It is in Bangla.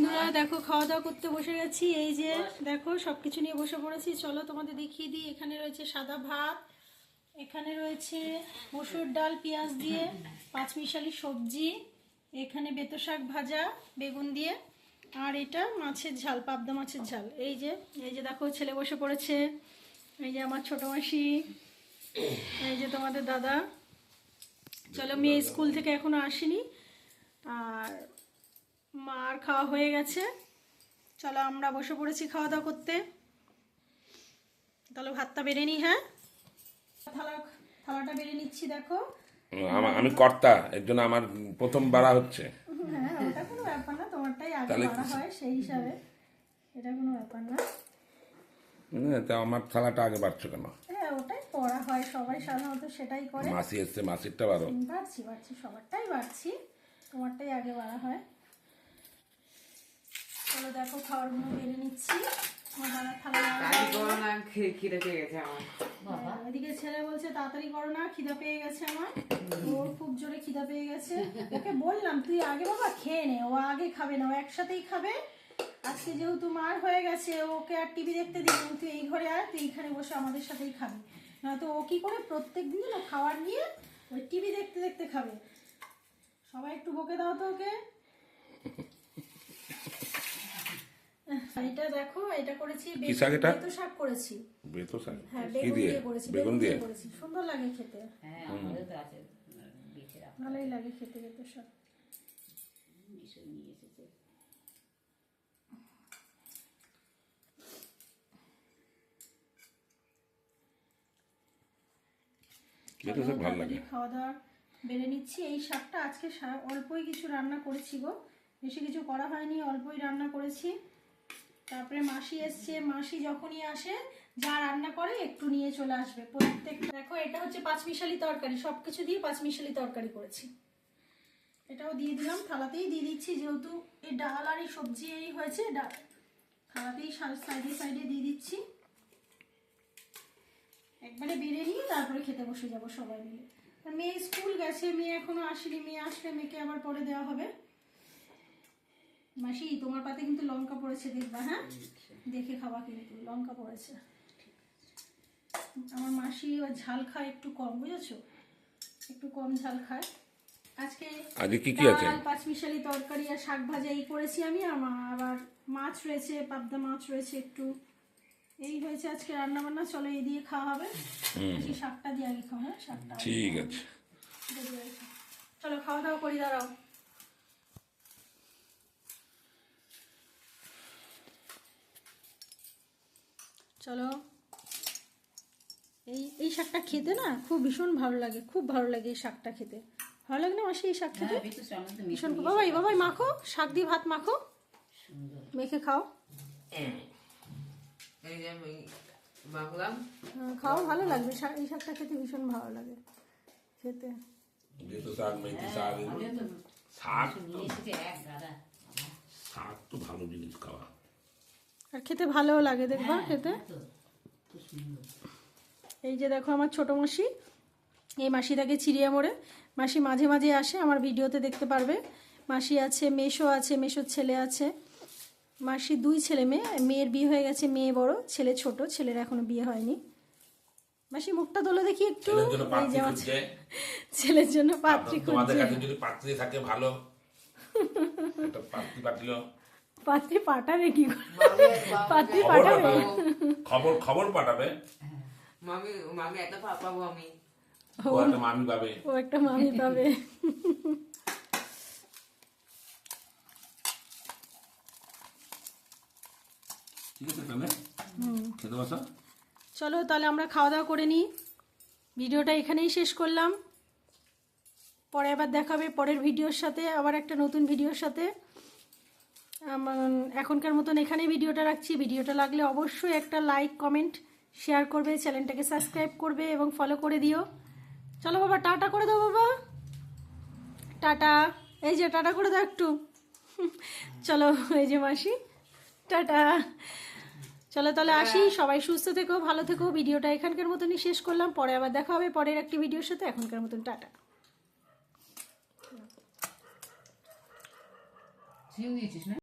বন্ধুরা, দেখো খাওয়া দাওয়া করতে বসে গেছি। এই যে, দেখো সব কিছু নিয়ে বসে পড়েছি। চলো তোমাদের দেখিয়ে দিই, এখানে রয়েছে সাদা ভাত, এখানে রয়েছে মসুর ডাল, পেঁয়াজ দিয়ে, পাঁচমিশালি সবজি, এখানে বেতো শাক ভাজা, বেগুন দিয়ে, আর এটা মাছের ঝাল, পাবদা মাছের ঝাল। এই যে এই যে, দেখো, ছেলে বসে পড়েছে। এই যে, আমার ছোট মাসি। এই যে, তোমাদের দাদা। চলো, মেয়ে স্কুল থেকে এখনও আসেনি। খাওয়া হয়ে গেছে। চলো আমরা বসে পড়েছি খাওয়া দাওয়া করতে। তাহলে ভাতটা বেড়ে নিই হ্যাঁ? থালা থালাটা বেড়ে নিচ্ছি দেখো। আমি কর্তা এর জন্য আমার প্রথম বাড়া হচ্ছে। হ্যাঁ ওটা কোনো ব্যাপার না তোমারটাই আগে করা হয় সেই হিসাবে। এটা কোনো ব্যাপার না। তা আমার থালাটা আগে বাড়ছো কেন? হ্যাঁ ওটাই হয় সবাই সাধারণত সেটাই করে। মাসি এসছে মাসিরটা বারো বাড়ছি বাড়ছি সবারটাই বাড়ছি তোমারটাই আগে বাড়া হয়। চলো দেখো খাবারগুলো বেড়ে নিচ্ছি। না হ্যাঁ, এদিকে ছেলে বলছে তাড়াতাড়ি করো না খিদা পেয়ে গেছে আমার। ওর খুব জোরে খিদা পেয়ে গেছে। ওকে বললাম তুই আগে বাবা খেয়ে নে ও আগে খাবে না ও একসাথেই খাবে। আজকে যেহেতু মার হয়ে গেছে ওকে আর টিভি দেখতে দিই তুই এই ঘরে আয় তুই এইখানে বসে আমাদের সাথেই খাবি। নয়তো ও কি করে প্রত্যেক দিন ও খাবার নিয়ে ওই টিভি দেখতে দেখতে খাবে। সবাই একটু বকে দাও তো ওকে। এটা দেখো এটা করেছি কি শাক এটা? বেতো শাক করেছি। বেতো শাক হ্যাঁ কি বেগুন দিয়ে? করেছি বেগুন দিয়ে করেছি। সুন্দর লাগে খেতে। হ্যাঁ আমাদের তো আছে ভালোই লাগে খেতে খেতে সব মিশে নিয়ে এসেছে। বেতো শাক ভালো লাগে। তাড়াতাড়ি খাওয়া দাওয়া বেড়ে নিচ্ছি। এই শাকটা আজকে অল্পই কিছু রান্না করেছি গো। বেশি কিছু করা হয়নি অল্পই রান্না করেছি। তারপরে মাসি এসছে, মাসি যখনই আসে, যা রান্না করে একটু নিয়ে চলে আসবে। প্রত্যেক দেখো, এটা হচ্ছে পাঁচমিশালি তরকারি সব কিছু দিয়ে পাঁচমিশালি তরকারি করেছি। এটাও দিয়ে দিলাম, থালাতেই দিয়ে দিচ্ছি, যেহেতু এই ডাল আর এই সবজি এই হয়েছে ডাল থালাতেই সাইডে সাইডে দিয়ে দিচ্ছি। একবারে বেড়ে নিয়ে তারপরে খেতে বসে যাব সবাই মিলে। মেয়ে স্কুল গেছে, মেয়ে এখনও আসেনি, মেয়ে আসলে মেয়েকে আবার পরে দেওয়া হবে। মাসি তোমার পাতে কিন্তু লঙ্কা পড়েছে দেখবা হ্যাঁ? দেখে খাওয়া কিন্তু লঙ্কা পড়েছে। আমার মাসি ওর ঝাল খায় একটু কম বুঝেছ? একটু কম ঝাল খায়। আজকে আজকে কি কি আছে? ডাল পাঁচমিশালি তরকারি আর শাক ভাজা এই করেছি আমি আমার আবার মাছ রয়েছে পাবদা মাছ রয়েছে একটু। এই হয়েছে আজকে রান্না বান্না চলো এই দিয়ে খাওয়া হবে। বেশি শাকটা দিয়ে আগে খাওয়া হ্যাঁ? শাকটা ঠিক আছে। চলো খাওয়া দাওয়া করি দাঁড়াও। চলো। এই এই শাকটা খেতে না খুব ভীষণ ভালো লাগে খুব ভালো লাগে এই শাকটা খেতে। ভালো লাগে না মাসি এই শাক খেতে? হ্যাঁ বেশি সঙ্গে তো ভীষণ বাবাই বাবাই মাখো শাক দিয়ে ভাত মাখো। মেখে খাও। এই যে আমি হ্যাঁ, খাও ভালো লাগবে। শাক- এই শাকটা খেতে ভীষণ ভালো লাগে। খেতে। দাদা শাক তো ভালো জিনিস খাওয়া। আর খেতে ভালোও লাগে দেখবা খেতে। তো খুব সুন্দর। এই যে দেখো আমার ছোট মাসি এই মাসিটাকে চিড়িয়া মোড়ে। মাসি মাঝে মাঝে আসে আমার ভিডিওতে দেখতে পারবে। মাসি আছে মেশো আছে মেশোর ছেলে আছে। মাসি দুই ছেলে মেয়ে মেয়ের বিয়ে হয়ে গেছে মেয়ে বড় ছেলে ছোট ছেলের এখনও বিয়ে হয়নি। মাসি মুখটা তোলো দেখি একটু। ছেলের জন্য পাত্রী খুঁজছে। ছেলের জন্য পাত্রী তোমাদের কাছে যদি পাত্রী থাকে ভালো। একটা পাত্রী পাঠিল পাত্রী পাঠাবে কি করে? পাত্রী খবর পাঠাবে? খবর খবর পাঠাবে? মামি মামি একটা পাবো আমি। ও একটা মামি পাবে। ও একটা মামি পাবে। ঠিক আছে তাহলে? খেতে বসো। চলো তাহলে আমরা খাওয়া দাওয়া করে নিই। ভিডিওটা এখানেই শেষ করলাম। পরে আবার দেখাবে পরের ভিডিওর সাথে আবার একটা নতুন ভিডিওর সাথে। এখনকার মতন এখানে ভিডিওটা রাখছি। ভিডিওটা লাগলে অবশ্যই একটা লাইক কমেন্ট শেয়ার করবে চ্যানেলটাকে সাবস্ক্রাইব করবে এবং ফলো করে দিও। চলো বাবা টাটা করে দাও বাবা। টাটা। এই যে টাটা করে দাও একটু। চলো এই যে মাসি। টাটা। চলো তাহলে আসি। সবাই সুস্থ থেকো ভালো থেকো। ভিডিওটা এখানকার মতনই শেষ করলাম। পরে আবার দেখা হবে। পরের একটি ভিডিওর সাথে এখনকার মতন টাটা। দিয়েছিস না